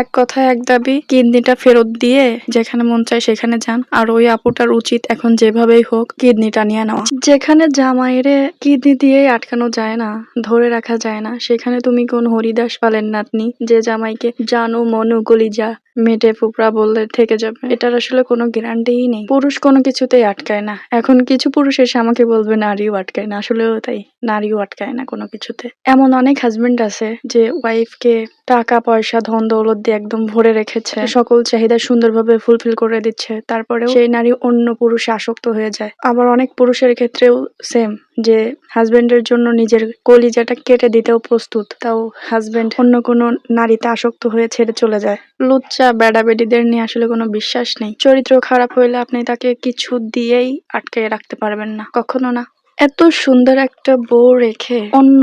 এক কথায় এক দাবি, কিডনিটা ফেরত দিয়ে যেখানে মন চায় সেখানে যান। আর ওই আপুটার উচিত এখন যেভাবেই হোক কিডনিটা নিয়ে নেওয়া। যেখানে জামাইরে কিডনি দিয়ে আটকানো যায় না, ধরে রাখা যায় না, সেখানে তুমি কোন হরিদাস পালেন নাতনি, যে জামাইকে জানো মনো গলি কলিজা মেটে ফুপড়া বললে থেকে যাবে। এটার আসলে কোনো গ্যারান্টিই নেই। পুরুষ কোনো কিছুতেই আটকায় না। এখন কিছু পুরুষ এসে আমাকে বলবে, নারীও আটকায় না। আসলেও তাই, নারীও আটকায় না কোনো কিছুতে। এমন অনেক হাজবেন্ড আছে যে ওয়াইফকে টাকা, পয়সা, ধন, দৌলত দিয়ে একদম ভরে রেখেছে। সকল চাহিদা সুন্দরভাবে ফুলফিল করে দিচ্ছে। তারপরেও সেই নারী অন্য পুরুষে আসক্ত হয়ে যায়। আবার অনেক পুরুষের ক্ষেত্রেও সেম যে হাজবেন্ডের জন্য নিজের কলিজাটা কেটে দিতেও প্রস্তুত, তাও হাজবেন্ড অন্য কোনো নারীতে আসক্ত হয়ে ছেড়ে চলে যায়। লুচ্চা বেডাবেডিদের নিয়ে আসলে কোনো বিশ্বাস নেই। চরিত্র খারাপ হইলে আপনি তাকে কিছু দিয়েই আটকে রাখতে পারবেন না, কখনো না। এত সুন্দর একটা বউ রেখে অন্য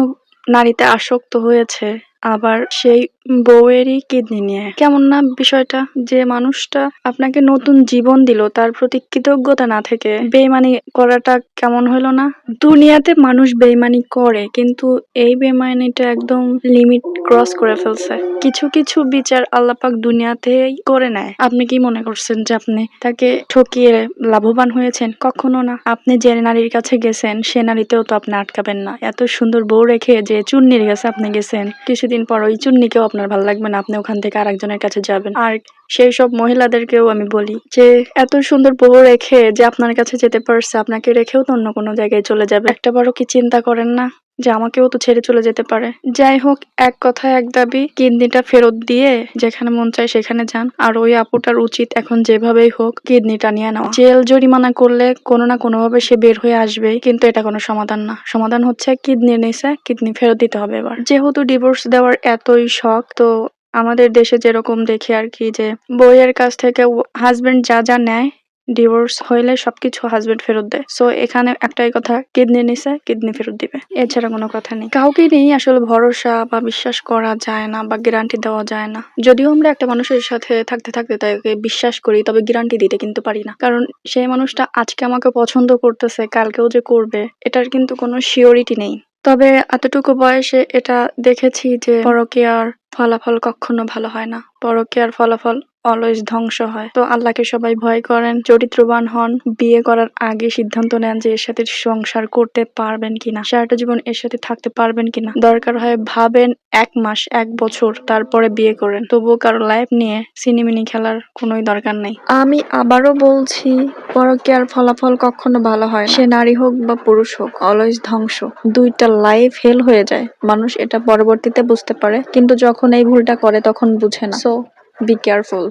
নারীতে আসক্ত হয়েছে আবার সেই বউয়েরই কিডনি নিয়ে। কেমন না বিষয়টা? যে মানুষটা আপনাকে নতুন জীবন দিল, তার প্রতি কৃতজ্ঞতা না থেকে বেইমানি করাটা কেমন হলো না? দুনিয়াতে মানুষ বেইমানি করে, কিন্তু এই বেইমানিটা একদম লিমিট ক্রস করে ফেলছে। কিছু কিছু বিচার আল্লাপাক দুনিয়াতেই করে নেয়। আপনি কি মনে করছেন যে আপনি তাকে ঠকিয়ে লাভবান হয়েছেন? কখনো না। আপনি যে নারীর কাছে গেছেন, সে নারীতেও তো আপনি আটকাবেন না। এত সুন্দর বউ রেখে যে চুন্নির কাছে আপনি গেছেন, কিছুদিন পর ওই চুন্নিকেও আপনার ভালো লাগবে না, আপনি ওখান থেকে আরেকজনের কাছে যাবেন। আর সেই সব মহিলাদেরকেও আমি বলি যে, এত সুন্দর বউ রেখে যে আপনার কাছে যেতে পারছে, আপনাকে রেখেও তো অন্য কোনো জায়গায় চলে যাবে। একটা বারও কি চিন্তা করেন না? যে আমাকেও তো ছেড়ে চলে যেতে পারে। যাই হোক, এক কথায় এক দাবি, কিডনিটা ফেরত দিয়ে যেখানে মন চায় সেখানে যান। আর ওই আপুটার উচিত এখন যেভাবেই হোক কিডনিটা নিয়ে নেওয়া। জেল জরিমানা করলে কোনো না কোনোভাবে সে বের হয়ে আসবে কিন্তু এটা কোনো সমাধান না। সমাধান হচ্ছে কিডনি নিছে কিডনি ফেরত দিতে হবে এবার। যেহেতু ডিভোর্স দেওয়ার এতই শখ, তো আমাদের দেশে যেরকম দেখি আর কি যে বইয়ের কাছ থেকে হাজবেন্ড যা যা নেয় ডিভোর্স হইলে সবকিছু হাজবেন্ড ফেরত দেয়। সো এখানে একটাই কথা কিডনি নিছে কিডনি ফেরত দিবে। এছাড়া কোনো কথা নেই। কাউকে নেই আসলে ভরসা বা বিশ্বাস করা যায় না বা গ্যারান্টি দেওয়া যায় না। যদিও আমরা একটা মানুষের সাথে থাকতে থাকতে তাকে বিশ্বাস করি, তবে গ্যারান্টি দিতে কিন্তু পারি না। কারণ সেই মানুষটা আজকে আমাকে পছন্দ করতেছে, কালকেও যে করবে, এটার কিন্তু কোনো শিওরিটি নেই। তবে এতটুকু বয়সে এটা দেখেছি যে পরকীয়ার ফলাফল কখনো ভালো হয় না। পরকীয়ার ফলাফল অলওয়েজ ধ্বংস হয়। তো আল্লাহকে সবাই ভয় করেন চরিত্রবান হন বিয়ে করার আগে সিদ্ধান্ত নেন যে এর সাথে সংসার করতে পারবেন কিনা সারাটা জীবন এর সাথে থাকতে পারবেন কিনা। দরকার হয় ভাবেন এক মাস এক বছর তারপরে বিয়ে করেন। তবুও কারও লাইফ নিয়ে সিনেমিনি খেলার কোনোই দরকার নেই। আমি আবারও বলছি পরকীয়ার ফলাফল কখনো ভালো হয় সে নারী হোক বা পুরুষ হোক অলওয়েজ ধ্বংস। দুইটা লাইফ ফেল হয়ে যায়। মানুষ এটা পরবর্তীতে বুঝতে পারে কিন্তু যখন এই ভুলটা করে তখন বুঝে না। So be careful